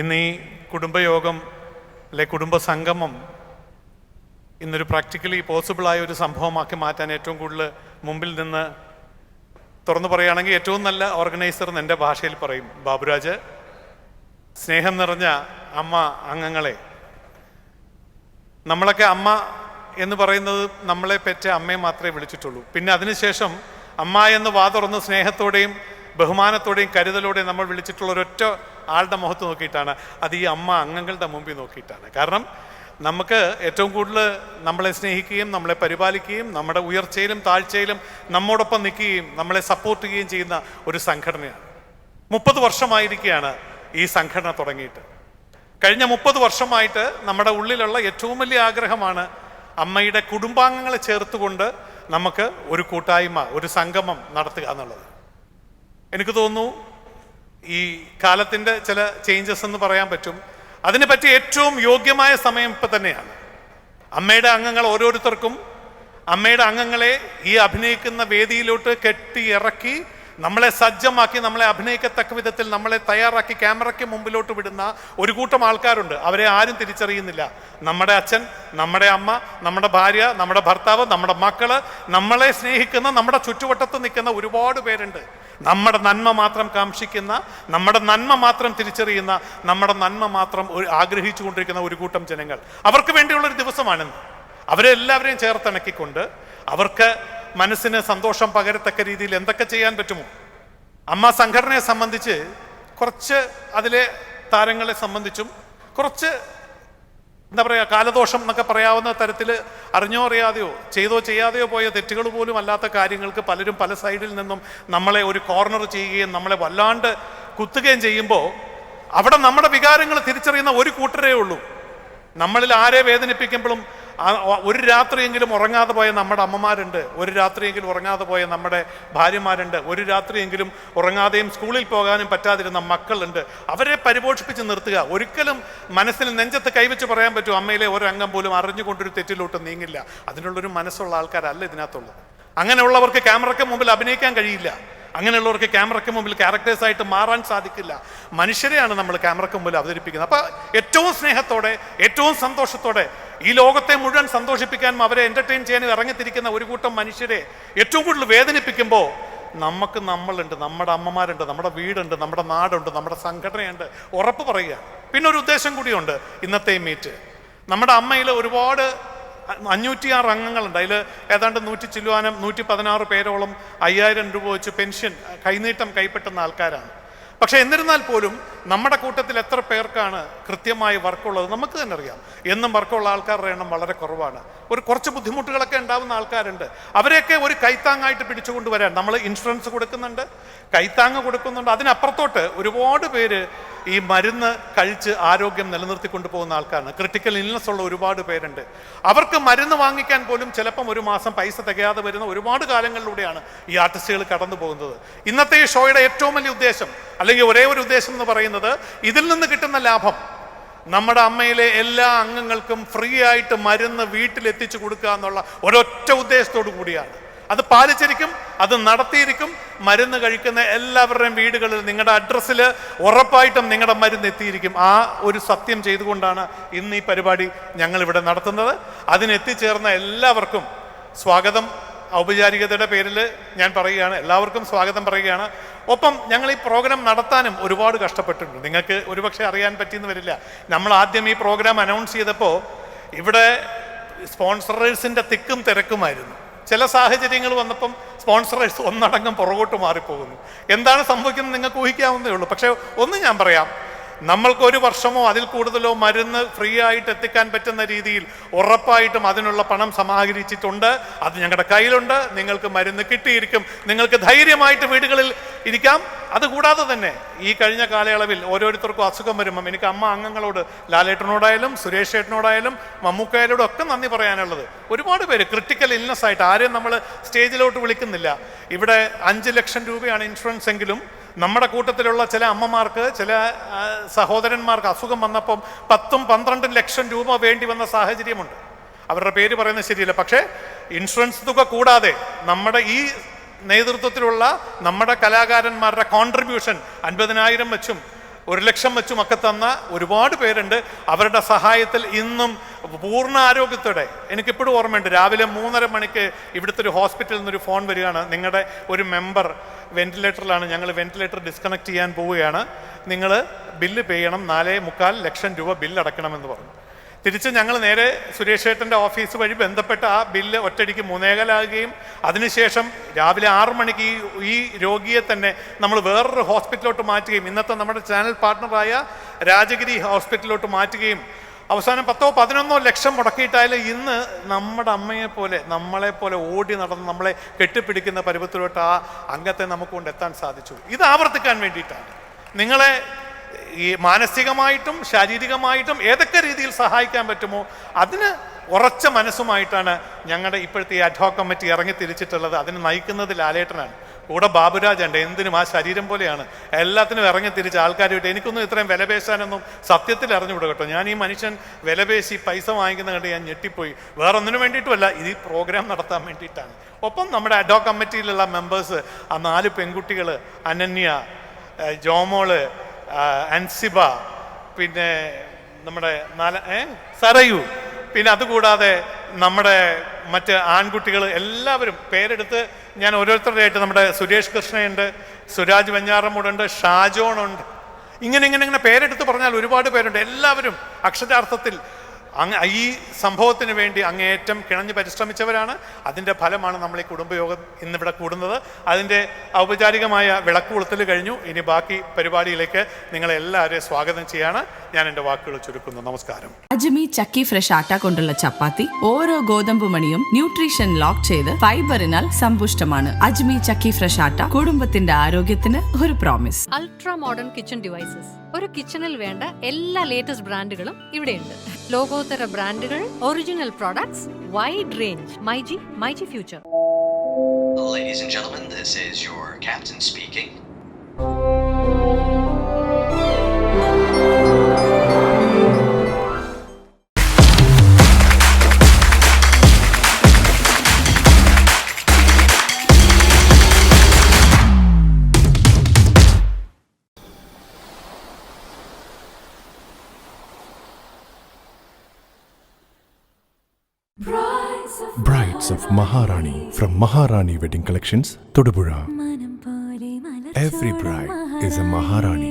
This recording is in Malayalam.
ഇന്ന് ഈ കുടുംബയോഗം അല്ലെ കുടുംബ സംഗമം ഇന്നൊരു പ്രാക്ടിക്കലി പോസിബിളായ ഒരു സംഭവമാക്കി മാറ്റാൻ ഏറ്റവും കൂടുതൽ മുമ്പിൽ നിന്ന് തുറന്നു പറയുകയാണെങ്കിൽ ഏറ്റവും നല്ല ഓർഗനൈസർ എന്ന് എൻ്റെ ഭാഷയിൽ പറയും ബാബുരാജ് സ്നേഹം നിറഞ്ഞ അമ്മ അംഗങ്ങളെ നമ്മളൊക്കെ അമ്മ എന്ന് പറയുന്നത് നമ്മളെ പെറ്റ അമ്മയെ മാത്രമേ വിളിച്ചിട്ടുള്ളൂ പിന്നെ അതിനുശേഷം അമ്മ എന്ന് വാ തുറന്ന് സ്നേഹത്തോടെയും ബഹുമാനത്തോടെയും കരുതലോടെയും നമ്മൾ വിളിച്ചിട്ടുള്ള ഒരൊറ്റ ആളുടെ മുഖത്ത് നോക്കിയിട്ടാണ് അത് ഈ അമ്മ അംഗങ്ങളുടെ മുമ്പിൽ നോക്കിയിട്ടാണ് കാരണം നമുക്ക് ഏറ്റവും കൂടുതൽ നമ്മളെ സ്നേഹിക്കുകയും നമ്മളെ പരിപാലിക്കുകയും നമ്മുടെ ഉയർച്ചയിലും താഴ്ചയിലും നമ്മോടൊപ്പം നിൽക്കുകയും നമ്മളെ സപ്പോർട്ട് ചെയ്യുകയും ചെയ്യുന്ന ഒരു സംഘടനയാണ് മുപ്പത് വർഷമായിരിക്കുകയാണ് ഈ സംഘടന തുടങ്ങിയിട്ട് കഴിഞ്ഞ മുപ്പത് വർഷമായിട്ട് നമ്മുടെ ഉള്ളിലുള്ള ഏറ്റവും വലിയ ആഗ്രഹമാണ് അമ്മയുടെ കുടുംബാംഗങ്ങളെ ചേർത്തുകൊണ്ട് നമുക്ക് ഒരു കൂട്ടായ്മ ഒരു സംഗമം നടത്തുക എന്നുള്ളത് എനിക്ക് തോന്നുന്നു ഈ കാലത്തിൻ്റെ ചില ചേഞ്ചസ് എന്ന് പറയാൻ പറ്റും അതിനെ പറ്റി ഏറ്റവും യോഗ്യമായ സമയം ഇപ്പം തന്നെയാണ് അമ്മയുടെ അംഗങ്ങൾ ഓരോരുത്തർക്കും അമ്മയുടെ അംഗങ്ങളെ ഈ അഭിനയിക്കുന്ന വേദിയിലോട്ട് കെട്ടി ഇറക്കി നമ്മളെ സജ്ജമാക്കി നമ്മളെ അഭിനയിക്കത്തക്ക വിധത്തിൽ നമ്മളെ തയ്യാറാക്കി ക്യാമറയ്ക്ക് മുമ്പിലോട്ട് വിടുന്ന ഒരു കൂട്ടം ആൾക്കാരുണ്ട് അവരെ ആരും തിരിച്ചറിയുന്നില്ല നമ്മുടെ അച്ഛൻ നമ്മുടെ അമ്മ നമ്മുടെ ഭാര്യ നമ്മുടെ ഭർത്താവ് നമ്മുടെ മക്കള് നമ്മളെ സ്നേഹിക്കുന്ന നമ്മുടെ ചുറ്റുവട്ടത്ത് നിൽക്കുന്ന ഒരുപാട് പേരുണ്ട് നമ്മുടെ നന്മ മാത്രം കാക്ഷിക്കുന്ന നമ്മുടെ നന്മ മാത്രം തിരിച്ചറിയുന്ന നമ്മുടെ നന്മ മാത്രം ആഗ്രഹിച്ചു കൊണ്ടിരിക്കുന്ന ഒരു കൂട്ടം ജനങ്ങൾ അവർക്ക് വേണ്ടിയുള്ളൊരു ദിവസമാണെന്ന് അവരെല്ലാവരെയും ചേർത്തിണക്കിക്കൊണ്ട് അവർക്ക് മനസ്സിന് സന്തോഷം പകരത്തക്ക രീതിയിൽ എന്തൊക്കെ ചെയ്യാൻ പറ്റുമോ അമ്മ സംഘടനയെ സംബന്ധിച്ച് കുറച്ച് അതിലെ താരങ്ങളെ സംബന്ധിച്ചും കുറച്ച് എന്താ പറയുക കാലദോഷം എന്നൊക്കെ പറയാവുന്ന തരത്തിൽ അറിഞ്ഞോ അറിയാതെയോ ചെയ്തോ ചെയ്യാതെയോ പോയ തെറ്റുകൾ പോലും അല്ലാത്ത കാര്യങ്ങൾക്ക് പലരും പല സൈഡിൽ നിന്നും നമ്മളെ ഒരു കോർണർ ചെയ്യുകയും നമ്മളെ വല്ലാണ്ട് കുത്തുകയും ചെയ്യുമ്പോൾ അവിടെ നമ്മുടെ വികാരങ്ങൾ തിരിച്ചറിയുന്ന ഒരു കൂട്ടരേ ഉള്ളൂ നമ്മളിൽ ആരെ വേദനിപ്പിക്കുമ്പോഴും ഒരു രാത്രിയെങ്കിലും ഉറങ്ങാതെ പോയ നമ്മുടെ അമ്മമാരുണ്ട് ഒരു രാത്രിയെങ്കിലും ഉറങ്ങാതെ പോയ നമ്മുടെ ഭാര്യമാരുണ്ട് ഒരു രാത്രിയെങ്കിലും ഉറങ്ങാതെയും സ്കൂളിൽ പോകാനും പറ്റാതിരുന്ന മക്കളുണ്ട് അവരെ പരിപോഷിപ്പിച്ച് നിർത്തുക ഒരിക്കലും മനസ്സിൽ നെഞ്ചത്ത് കൈവച്ച് പറയാൻ പറ്റും അമ്മയിലെ ഒരംഗം പോലും അറിഞ്ഞുകൊണ്ടൊരു തെറ്റിലോട്ട് നീങ്ങില്ല അതിനുള്ളൊരു മനസ്സുള്ള ആൾക്കാരല്ല ഇതിനകത്തുള്ളത് അങ്ങനെയുള്ളവർക്ക് ക്യാമറയ്ക്ക് മുമ്പിൽ അഭിനയിക്കാൻ കഴിയില്ല അങ്ങനെയുള്ളവർക്ക് ക്യാമറയ്ക്ക് മുമ്പിൽ ക്യാരക്ടേഴ്സായിട്ട് മാറാൻ സാധിക്കില്ല മനുഷ്യരെയാണ് നമ്മൾ ക്യാമറയ്ക്ക് മുമ്പിൽ അവതരിപ്പിക്കുന്നത് അപ്പോൾ ഏറ്റവും സ്നേഹത്തോടെ ഏറ്റവും സന്തോഷത്തോടെ ഈ ലോകത്തെ മുഴുവൻ സന്തോഷിപ്പിക്കാനും അവരെ എൻ്റർടൈൻ ചെയ്യാനും ഇറങ്ങിത്തിരിക്കുന്ന ഒരു കൂട്ടം മനുഷ്യരെ ഏറ്റവും കൂടുതൽ വേദനിപ്പിക്കുമ്പോൾ നമുക്ക് നമ്മളുണ്ട് നമ്മുടെ അമ്മമാരുണ്ട് നമ്മുടെ വീടുണ്ട് നമ്മുടെ നാടുണ്ട് നമ്മുടെ സംഘടനയുണ്ട് ഉറപ്പ് പറയുക പിന്നെ ഒരു ഉദ്ദേശം കൂടിയുണ്ട് ഇന്നത്തെ മീറ്റ് നമ്മുടെ അമ്മയിൽ ഒരുപാട് ആറ് അംഗങ്ങളുണ്ട് അതിൽ ഏതാണ്ട് നൂറ്റി ചില്ലുവാനും നൂറ്റി പതിനാറ് പേരോളം അയ്യായിരം രൂപ വെച്ച് പെൻഷൻ കൈനീട്ടം കൈപ്പറ്റുന്ന ആൾക്കാരാണ് പക്ഷേ എന്നിരുന്നാൽ പോലും നമ്മുടെ കൂട്ടത്തിൽ എത്ര പേർക്കാണ് കൃത്യമായി വർക്കുള്ളത് നമുക്ക് തന്നെ അറിയാം എന്നും വർക്കുള്ള ആൾക്കാരുടെ എണ്ണം വളരെ കുറവാണ് ഒരു കുറച്ച് ബുദ്ധിമുട്ടുകളൊക്കെ ഉണ്ടാവുന്ന ആൾക്കാരുണ്ട് അവരെയൊക്കെ ഒരു കൈത്താങ്ങായിട്ട് പിടിച്ചുകൊണ്ടുവരാൻ നമ്മൾ ഇൻഷുറൻസ് കൊടുക്കുന്നുണ്ട് കൈത്താങ്ങ് കൊടുക്കുന്നുണ്ട് അതിനപ്പുറത്തോട്ട് ഒരുപാട് പേര് ഈ മരുന്ന് കഴിച്ച് ആരോഗ്യം നിലനിർത്തിക്കൊണ്ട് പോകുന്ന ആൾക്കാരാണ് ക്രിട്ടിക്കൽ ഇൽനസ് ഉള്ള ഒരുപാട് പേരുണ്ട് അവർക്ക് മരുന്ന് വാങ്ങിക്കാൻ പോലും ചിലപ്പം ഒരു മാസം പൈസ തികയാതെ വരുന്ന ഒരുപാട് കാലങ്ങളിലൂടെയാണ് ഈ ആർട്ടിസ്റ്റുകൾ കടന്നു പോകുന്നത് ഇന്നത്തെ ഈ ഷോയുടെ ഏറ്റവും വലിയ ഉദ്ദേശം അല്ലെങ്കിൽ ഒരേ ഒരു ഉദ്ദേശം എന്ന് പറയുന്നത് ഇതിൽ നിന്ന് കിട്ടുന്ന ലാഭം നമ്മുടെ അമ്മയിലെ എല്ലാ അംഗങ്ങൾക്കും ഫ്രീ ആയിട്ട് മരുന്ന് വീട്ടിലെത്തിച്ചു കൊടുക്കുക എന്നുള്ള ഒരൊറ്റ ഉദ്ദേശത്തോടു കൂടിയാണ് അത് പാലിച്ചിരിക്കും അത് നടത്തിയിരിക്കും മരുന്ന് കഴിക്കുന്ന എല്ലാവരുടെയും വീടുകളിൽ നിങ്ങളുടെ അഡ്രസ്സിൽ ഉറപ്പായിട്ടും നിങ്ങളുടെ മരുന്ന് എത്തിയിരിക്കും ആ ഒരു സത്യം ചെയ്തുകൊണ്ടാണ് ഇന്ന് ഈ പരിപാടി ഞങ്ങളിവിടെ നടത്തുന്നത് അതിനെത്തിച്ചേർന്ന എല്ലാവർക്കും സ്വാഗതം ഔപചാരികതയുടെ പേരിൽ ഞാൻ പറയുകയാണ് എല്ലാവർക്കും സ്വാഗതം പറയുകയാണ് ഒപ്പം ഞങ്ങൾ ഈ പ്രോഗ്രാം നടത്താനും ഒരുപാട് കഷ്ടപ്പെട്ടിട്ടുണ്ട് നിങ്ങൾക്ക് ഒരുപക്ഷെ അറിയാൻ പറ്റിയെന്ന് വരില്ല നമ്മൾ ആദ്യം ഈ പ്രോഗ്രാം അനൗൺസ് ചെയ്തപ്പോൾ ഇവിടെ സ്പോൺസറേഴ്സിൻ്റെ തിക്കും തിരക്കുമായിരുന്നു ചില സാഹചര്യങ്ങൾ വന്നപ്പം സ്പോൺസറേഴ്സ് ഒന്നടങ്കം പുറകോട്ട് മാറിപ്പോകുന്നു എന്താണ് സംഭവിക്കുന്നത് നിങ്ങൾക്ക് ഊഹിക്കാവുന്നേ ഉള്ളൂ പക്ഷേ ഒന്ന് ഞാൻ പറയാം നമ്മൾക്ക് ഒരു വർഷമോ അതിൽ കൂടുതലോ മരുന്ന് ഫ്രീ ആയിട്ട് എത്തിക്കാൻ പറ്റുന്ന രീതിയിൽ ഉറപ്പായിട്ടും അതിനുള്ള പണം സമാഹരിച്ചിട്ടുണ്ട് അത് ഞങ്ങളുടെ കയ്യിലുണ്ട് നിങ്ങൾക്ക് മരുന്ന് കിട്ടിയിരിക്കും നിങ്ങൾക്ക് ധൈര്യമായിട്ട് വീടുകളിൽ ഇരിക്കാം അതുകൂടാതെ തന്നെ ഈ കഴിഞ്ഞ കാലയളവിൽ ഓരോരുത്തർക്കും അസുഖം വരുമ്പം എനിക്ക് അമ്മ അംഗങ്ങളോട് ലാലേട്ടനോടായാലും സുരേഷ് ഏട്ടനോടായാലും മമ്മൂക്കായാലോടും ഒക്കെ നന്ദി പറയാനുള്ളത് ഒരുപാട് പേര് ക്രിട്ടിക്കൽ ഇൽനെസ് ആയിട്ട് ആരെയും നമ്മൾ സ്റ്റേജിലോട്ട് വിളിക്കുന്നില്ല ഇവിടെ അഞ്ച് ലക്ഷം രൂപയാണ് ഇൻഷുറൻസ് എങ്കിലും നമ്മുടെ കൂട്ടത്തിലുള്ള ചില അമ്മമാർക്ക് ചില സഹോദരന്മാർക്ക് അസുഖം വന്നപ്പം പത്തും പന്ത്രണ്ടും ലക്ഷം രൂപ വേണ്ടി വന്ന സാഹചര്യമുണ്ട് അവരുടെ പേര് പറയുന്നത് ശരിയല്ല പക്ഷേ ഇൻഷുറൻസ് തുക കൂടാതെ നമ്മുടെ ഈ നേതൃത്വത്തിലുള്ള നമ്മുടെ കലാകാരന്മാരുടെ കോൺട്രിബ്യൂഷൻ അൻപതിനായിരം വെച്ചും ഒരു ലക്ഷം വെച്ചും ഒക്കെ തന്ന ഒരുപാട് പേരുണ്ട് അവരുടെ സഹായത്തിൽ ഇന്നും പൂർണ്ണ ആരോഗ്യത്തോടെ എനിക്കിപ്പോഴും ഓർമ്മയുണ്ട് രാവിലെ മൂന്നര മണിക്ക് ഇവിടുത്തെ ഒരു ഹോസ്പിറ്റലിൽ നിന്നൊരു ഫോൺ വരികയാണ് നിങ്ങളുടെ ഒരു മെമ്പർ വെന്റിലേറ്ററിലാണ് ഞങ്ങൾ വെന്റിലേറ്റർ ഡിസ്കണക്ട് ചെയ്യാൻ പോവുകയാണ് നിങ്ങൾ ബില്ല് പേ ചെയ്യണം നാലേ മുക്കാൽ ലക്ഷം രൂപ ബില്ല് അടക്കണമെന്ന് പറഞ്ഞു തിരിച്ച് ഞങ്ങൾ നേരെ സുരേഷ് ഏട്ടൻ്റെ ഓഫീസ് വഴി ബന്ധപ്പെട്ട ആ ബില്ല് ഒറ്റടിക്ക് മൂന്നേകലാകുകയും അതിനുശേഷം രാവിലെ ആറു മണിക്ക് ഈ രോഗിയെ തന്നെ നമ്മൾ വേറൊരു ഹോസ്പിറ്റലിലോട്ട് മാറ്റുകയും ഇന്നത്തെ നമ്മുടെ ചാനൽ പാർട്ട്ണറായ രാജഗിരി ഹോസ്പിറ്റലിലോട്ട് മാറ്റുകയും അവസാനം പത്തോ പതിനൊന്നോ ലക്ഷം മുടക്കിയിട്ടായാലും ഇന്ന് നമ്മുടെ അമ്മയെ പോലെ നമ്മളെ പോലെ ഓടി നടന്ന് നമ്മളെ കെട്ടിപ്പിടിക്കുന്ന പരുവത്തിലോട്ട് ആ അംഗത്തെ നമുക്ക് കൊണ്ടെത്താൻ സാധിച്ചു ഇത് ആവർത്തിക്കാൻ വേണ്ടിയിട്ടാണ് നിങ്ങളെ ഈ മാനസികമായിട്ടും ശാരീരികമായിട്ടും ഏതൊക്കെ രീതിയിൽ സഹായിക്കാൻ പറ്റുമോ അതിന് ഉറച്ച മനസ്സുമായിട്ടാണ് ഞങ്ങളുടെ ഇപ്പോഴത്തെ ഈ അഡ്ഹോ കമ്മിറ്റി ഇറങ്ങി തിരിച്ചിട്ടുള്ളത് അതിന് നയിക്കുന്നത് ലാലേട്ടനാണ് കൂടെ ബാബുരാജുണ്ട് എന്തിനും ആ ശരീരം പോലെയാണ് എല്ലാത്തിനും ഇറങ്ങി തിരിച്ച് ആൾക്കാരുമായിട്ട് എനിക്കൊന്നും ഇത്രയും വിലപേശാനൊന്നും സത്യത്തിൽ അറിഞ്ഞുവിടുക കേട്ടോ ഞാൻ ഈ മനുഷ്യൻ വിലപേശി പൈസ വാങ്ങിക്കുന്ന കണ്ട് ഞാൻ ഞെട്ടിപ്പോയി വേറെ ഒന്നിനു വേണ്ടിയിട്ടുമല്ല ഇത് ഈ പ്രോഗ്രാം നടത്താൻ വേണ്ടിയിട്ടാണ് ഒപ്പം നമ്മുടെ അഡോ കമ്മിറ്റിയിലുള്ള മെമ്പേഴ്സ് ആ നാല് പെൺകുട്ടികൾ അനന്യ ജോമോള് അൻസിബ പിന്നെ നമ്മുടെ നാല ഏ സറയു പിന്നെ അതുകൂടാതെ നമ്മുടെ മറ്റ് ആൺകുട്ടികൾ എല്ലാവരും പേരെടുത്ത് ഞാൻ ഓരോരുത്തരുടെ ആയിട്ട് നമ്മുടെ സുരേഷ് കൃഷ്ണയുണ്ട് സുരാജ് വഞ്ഞാറമ്മൂടുണ്ട് ഷാജോണുണ്ട് ഇങ്ങനെ ഇങ്ങനെ ഇങ്ങനെ പേരെടുത്ത് പറഞ്ഞാൽ ഒരുപാട് പേരുണ്ട് എല്ലാവരും അക്ഷരാർത്ഥത്തിൽ അങ്ങ് ഈ സംഭവത്തിന് വേണ്ടി അങ്ങേയറ്റം കിണഞ്ഞ് പരിശ്രമിച്ചവരാണ് അതിൻ്റെ ഫലമാണ് നമ്മൾ ഈ കുടുംബയോഗം ഇന്നിവിടെ കൂടുന്നത് അതിൻ്റെ ഔപചാരികമായ വിളക്ക് കൊളുത്തൽ കഴിഞ്ഞു ഇനി ബാക്കി പരിപാടിയിലേക്ക് നിങ്ങളെല്ലാവരെയും സ്വാഗതം ചെയ്യാണ് ഞാൻ എൻ്റെ വാക്കുകൾ ചുരുക്കുന്നു നമസ്കാരം അജ്മി ചക്കി ഫ്രഷ് ആട്ട കൊണ്ടുള്ള ചപ്പാത്തി ഓരോ ഗോതമ്പ് മണിയും ന്യൂട്രീഷൻ ലോക്ക് ചെയ്ത് ഫൈബറിനാൽ സമ്പുഷ്ടമാണ് അജ്മി ചക്കി ഫ്രഷ് ആട്ട കുടുംബത്തിന്റെ ആരോഗ്യത്തിന് ഒരു promise ultra modern kitchen devices ഒരു കിച്ചണിൽ വേണ്ട എല്ലാ ലേറ്റസ്റ്റ് ബ്രാൻഡുകളും ഇവിടെയുണ്ട് ലോകോത്തര ബ്രാൻഡുകൾ original products wide range myG myG future Ladies and gentlemen, this is your captain speaking. of Maharani from Maharani Wedding Collections, Todupuzha. Every bride is a Maharani.